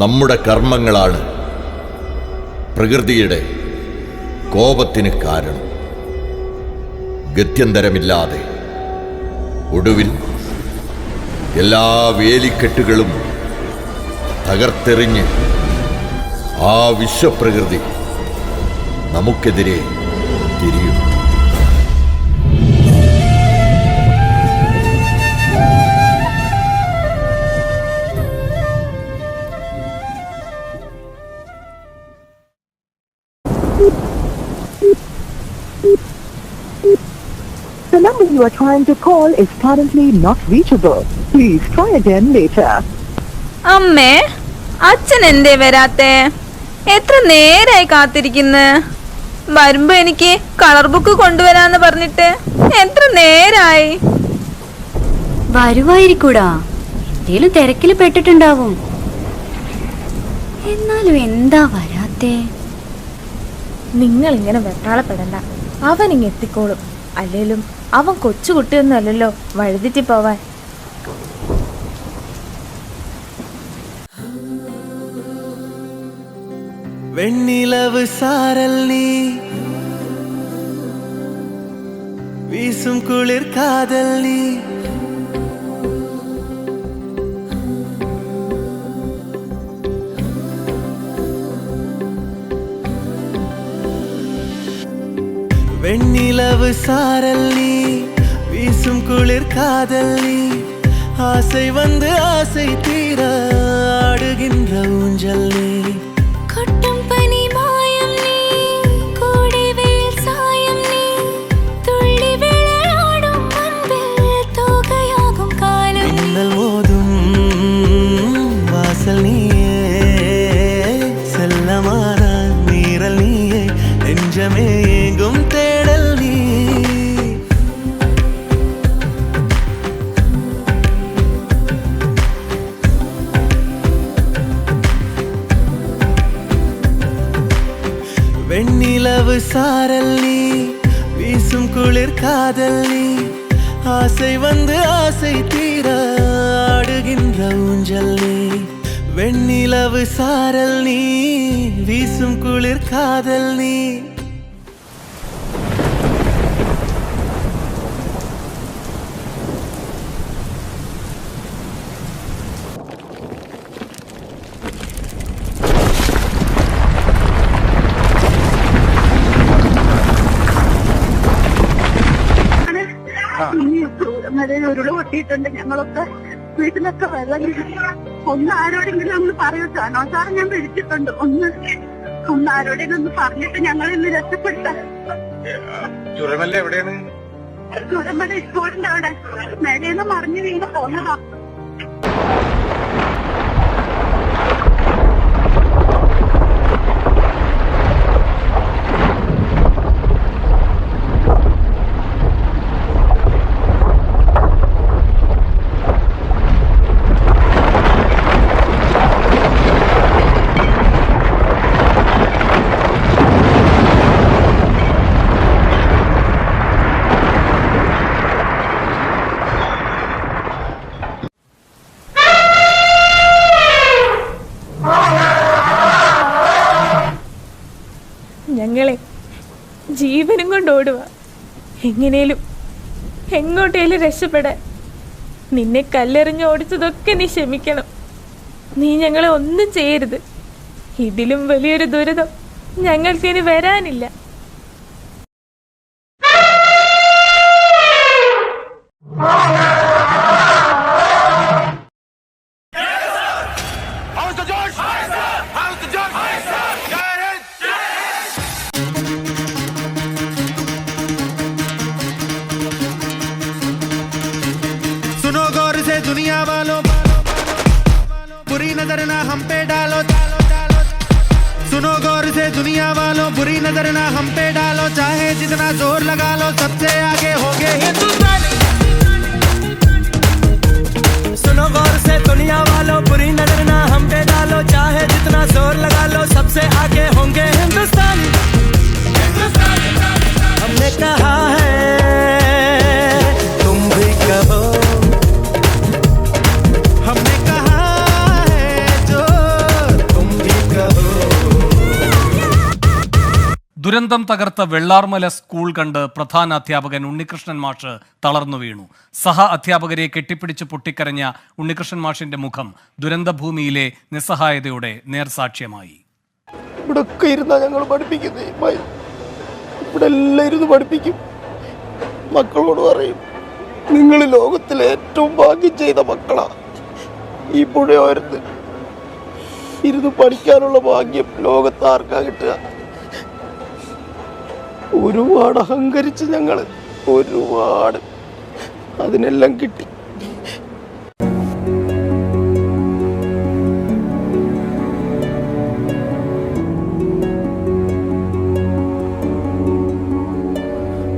നമ്മുടെ കർമ്മങ്ങളാണ്. പ്രകൃതിയുടെ കോപത്തിന് കാരണം. ഗത്യന്തരമില്ലാതെ ഒടുവിൽ എല്ലാ വേലിക്കെട്ടുകളും തകർത്തെറിഞ്ഞ് ആ വിശ്വപ്രകൃതി നമുക്കെതിരെ The number you are trying to call is currently not reachable. Please try again later. അമ്മേ അച്ഛൻ എന്തേ വരാത്തെ? എത്ര നേരായി കാത്തിരിക്കുന്നു? വരുമ്പോ എനിക്ക് കളർ ബുക്ക് കൊണ്ടുവരാന്ന് പറഞ്ഞിട്ട് എത്ര നേരായി? വരുവായിരിക്കൂടാ. എന്തേലും തിരക്കിൽ പെട്ടിട്ടുണ്ടാവും. എന്നാലും എന്താ വരാത്തേ? നിങ്ങൾ ഇങ്ങനെ വെപ്രാളപ്പെടണ്ട. അവൻ ഇങ്ങ് എത്തിക്കോളും. അല്ലേലും അവൻ കൊച്ചുകുട്ടിയൊന്നും അല്ലല്ലോ വഴുതിറ്റി പോവാൻ വെണ്ണിലവ് സാരൽ നീ. വീസും കുളിർ കാതൽ നീ. வெண்ணிலவு சாரல் நீ வீசும் குளிர் காதல் நீ ஆசை வந்து ஆசை தீர ஆடுகின்ற ஊஞ்சல் நீ இரவு சாரல் நீ வீசும் குளிர் காதல் நீ ஆசை வந்து ஆசை தீர ஆடுகின்ற ஊஞ்சல் நீ வெண்ணிலவு சாரல் நீ வீசும் குளிர் காதல் நீ. ചൂരമലയിൽ ഉരുൾ പൊട്ടിയിട്ടുണ്ട്. ഞങ്ങളൊക്കെ വീട്ടിലൊക്കെ വെള്ളം. ഒന്ന് ആരോടെങ്കിലും ഒന്ന് പറയൂ ജാനോ സാർ ഞാൻ വിളിച്ചിട്ടുണ്ട്. ഒന്ന് ഒന്ന് ആരോടെങ്കിലും ഒന്ന് പറഞ്ഞിട്ട് ഞങ്ങൾ ഇന്ന് രക്ഷപ്പെട്ട ചുരമല്ല എവിടെയാണ്? ചുരമല സ്കൂളിന്റെ അവിടെ. മേലേന്ന് മറിഞ്ഞു വീണ് പോന്നതാ. ഞങ്ങളെ ജീവനും കൊണ്ട് ഓടുക. എങ്ങനെയും എങ്ങോട്ടേലും രക്ഷപ്പെടാൻ നിന്നെ കല്ലെറിഞ്ഞ് ഓടിച്ചതൊക്കെ നീ ക്ഷമിക്കണം. നീ ഞങ്ങളെ ഒന്നും ചെയ്യരുത്. ഇതിലും വലിയൊരു ദുരിതം ഞങ്ങൾക്കിനി വരാനില്ല. दुनिया वालों, बुरी नज़र ना हम पे डालो। सुनो गौर से दुनिया वालों, बुरी नज़र ना हम पे डालो। चाहे जितना ज़ोर लगा लो, सबसे आगे होगे हिंदुस्तानी। ദുരന്തം തകർത്ത വെള്ളാർമല സ്കൂൾ കണ്ട് പ്രധാന അധ്യാപകൻ ഉണ്ണികൃഷ്ണൻ മാഷ് തളർന്നു വീണു. സഹ അധ്യാപകരെ കെട്ടിപ്പിടിച്ച് പൊട്ടിക്കരഞ്ഞ ഉണ്ണികൃഷ്ണൻ മാഷിന്റെ മുഖം ദുരന്തഭൂമിയിലെ നിസ്സഹായതയുടെ നേർസാക്ഷ്യമായി. ഇരുന്നാ ഞങ്ങൾ ഇവിടെ എല്ലാം ഇരുന്ന് പഠിപ്പിക്കും. മക്കളോട് പറയും നിങ്ങൾ ലോകത്തിലെ ഏറ്റവും ഭാഗ്യം ചെയ്ത മക്കളാ. ഈ പുഴയോരത്ത് ഇരുന്ന് പഠിക്കാനുള്ള ഭാഗ്യം ലോകത്ത് ആർക്കാ കിട്ടുക. ഒരുപാട് അഹങ്കരിച്ച് ഞങ്ങള് ഒരുപാട് അതിനെല്ലാം കിട്ടി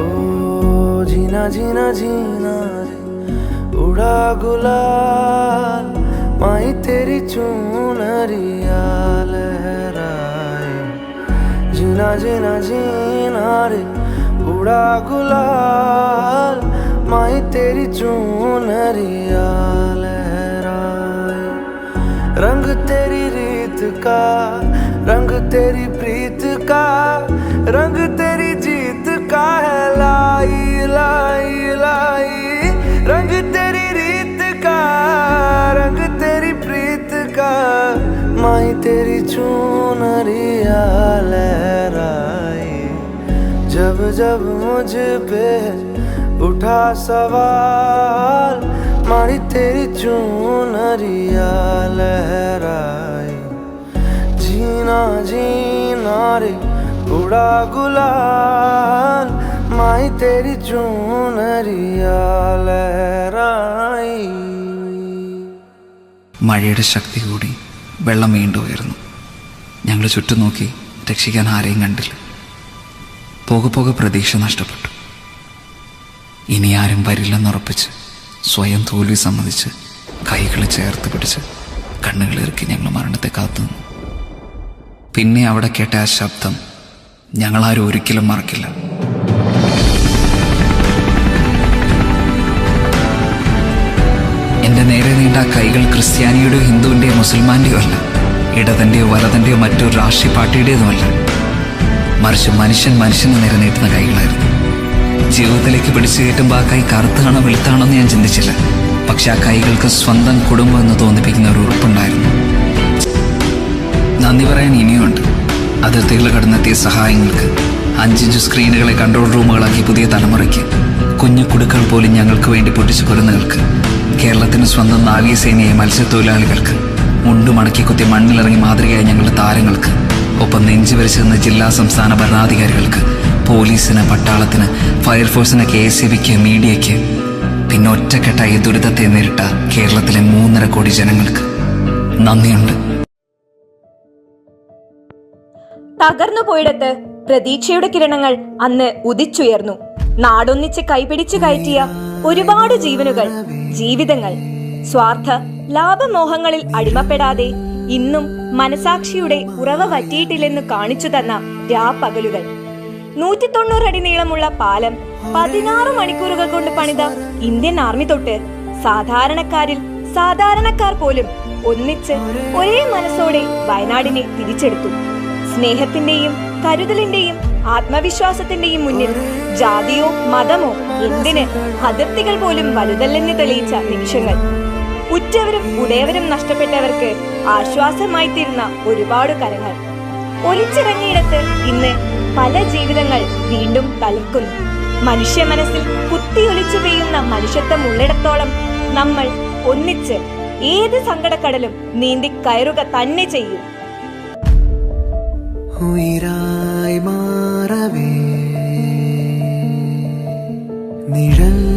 ओ जीना जीना जीना रे उड़ा गुलाल माई तेरी चूनरिया जीना जीना जीना रे उड़ा गुलाल माई तेरी चूनरिया लहराए रंग तेरी रीत का रंग तेरी प्रीत का रंग तेरी जीत का है लाई लाई लाई माई तेरी चूनरिया लहराई जब जब मुझ पे उठा सवाल मारी तेरी चूनरिया लहराई जीना जीना रे उड़ा गुलाल माई तेरी चूनरिया लहराई മഴയുടെ ശക്തി കൂടി വെള്ളം വീണ്ടും ഉയർന്നു. ഞങ്ങൾ ചുറ്റും നോക്കി രക്ഷിക്കാൻ ആരെയും കണ്ടില്ല. പോകെ പോകെ പ്രതീക്ഷ നഷ്ടപ്പെട്ടു. ഇനി ആരും വരില്ലെന്നുറപ്പിച്ച് സ്വയം തോൽവി സമ്മതിച്ച് കൈകൾ ചേർത്ത് പിടിച്ച് കണ്ണുകൾ ഇറക്കി ഞങ്ങൾ മരണത്തെ കാത്തു പിന്നെ അവിടെ കേട്ട ആ ശബ്ദം ഞങ്ങളാരും ഒരിക്കലും മറക്കില്ല. എന്റെ നേരെ നീണ്ട കൈകൾ ക്രിസ്ത്യാനിയുടെയോ ഹിന്ദുവിന്റെയോ മുസൽമാന്റെയോ അല്ല. ഇടതന്റെയോ വലതന്റെയോ മറ്റൊരു രാഷ്ട്രീയ പാർട്ടിയുടേതുമല്ല മറിച്ച് മനുഷ്യൻ മനുഷ്യന് നേരെ നീട്ടുന്ന കൈകളായിരുന്നു. ജീവിതത്തിലേക്ക് പിടിച്ചു കയറ്റുമ്പോൾ ആ കൈ കറുത്താണോ വെളുത്താണോ എന്ന് ഞാൻ ചിന്തിച്ചില്ല. പക്ഷെ ആ കൈകൾക്ക് സ്വന്തം കുടുംബം എന്ന് തോന്നിപ്പിക്കുന്ന ഒരു ഉറപ്പുണ്ടായിരുന്നു. നന്ദി പറയാൻ ഇനിയുമുണ്ട് അതിർത്തികൾ കടന്നെത്തിയ സഹായങ്ങൾക്ക് അഞ്ചിഞ്ച് സ്ക്രീനുകളെ കൺട്രോൾ റൂമുകളാക്കി പുതിയ തലമുറയ്ക്ക് കുഞ്ഞു കുടുക്കൾ പോലും ഞങ്ങൾക്ക് വേണ്ടി പൊട്ടിച്ചു കൊല്ലുന്നവർക്ക് കേരളത്തിന് സ്വന്തം നാവികസേനയെ മത്സ്യത്തൊഴിലാളികൾക്ക് മുണ്ടു മടക്കി കുത്തി മണ്ണിലിറങ്ങി മാതൃകയായ ഞങ്ങളുടെ താരങ്ങൾക്ക് ഒപ്പം നെഞ്ചു വരച്ചിരുന്ന ജില്ലാ സംസ്ഥാന ഭരണാധികാരികൾക്ക് പോലീസിന് പട്ടാളത്തിന് ഫയർഫോഴ്സിന് കെ എസ് ബിക്ക് മീഡിയയ്ക്ക് പിന്നെ ഒറ്റക്കെട്ടായി ദുരിതത്തെ നേരിട്ട കേരളത്തിലെ മൂന്നര കോടി ജനങ്ങൾക്ക് നന്ദിയുണ്ട്. തകർന്നു പോയിടത്ത് പ്രതീക്ഷയുടെ കിരണങ്ങൾ അന്ന് ഉദിച്ചുയർന്നു. നാടൊന്നിച്ച് കൈപിടിച്ചു കയറ്റിയ ഒരുപാട് ജീവനുകൾ ജീവിതങ്ങൾ. സ്വാർത്ഥ ലാഭമോഹങ്ങളിൽ അടിമപ്പെടാതെ ഇന്നും മനസാക്ഷിയുടെ ഉറവ വറ്റിയിട്ടില്ലെന്ന് കാണിച്ചു തന്ന രാപ്പകലുകൾ. നൂറ്റി തൊണ്ണൂറ് അടി നീളമുള്ള പാലം പതിനാറ് മണിക്കൂറുകൾ കൊണ്ട് പണിത ഇന്ത്യൻ ആർമി തൊട്ട് സാധാരണക്കാരിൽ സാധാരണക്കാർ പോലും ഒന്നിച്ച് ഒരേ മനസ്സോടെ വയനാടിനെ തിരിച്ചെടുത്തു. സ്നേഹത്തിന്റെയും കരുതലിന്റെയും ആത്മവിശ്വാസത്തിന്റെയും മുന്നിൽ ജാതിയോ മതമോ എന്തിന് അതിർത്തികൾ പോലും വലുതല്ലെന്ന് തെളിയിച്ച നിമിഷങ്ങൾ. ഉറ്റവരും ഉടയവരും നഷ്ടപ്പെട്ടവർക്ക് ആശ്വാസമായി തീർന്ന ഒരുപാട് കരങ്ങൾ. ഒലിച്ചിറങ്ങിയിടത്ത് ഇന്ന് പല ജീവിതങ്ങൾ വീണ്ടും തളിക്കുന്നു. മനുഷ്യ മനസ്സിൽ കുത്തിയൊലിച്ചു പെയ്യുന്ന മനുഷ്യത്വം ഉള്ളിടത്തോളം നമ്മൾ ഒന്നിച്ച് ഏത് സങ്കടക്കടലും നീന്തി കയറുക തന്നെ ചെയ്യും. உயிராய் மாறவே. நிழல்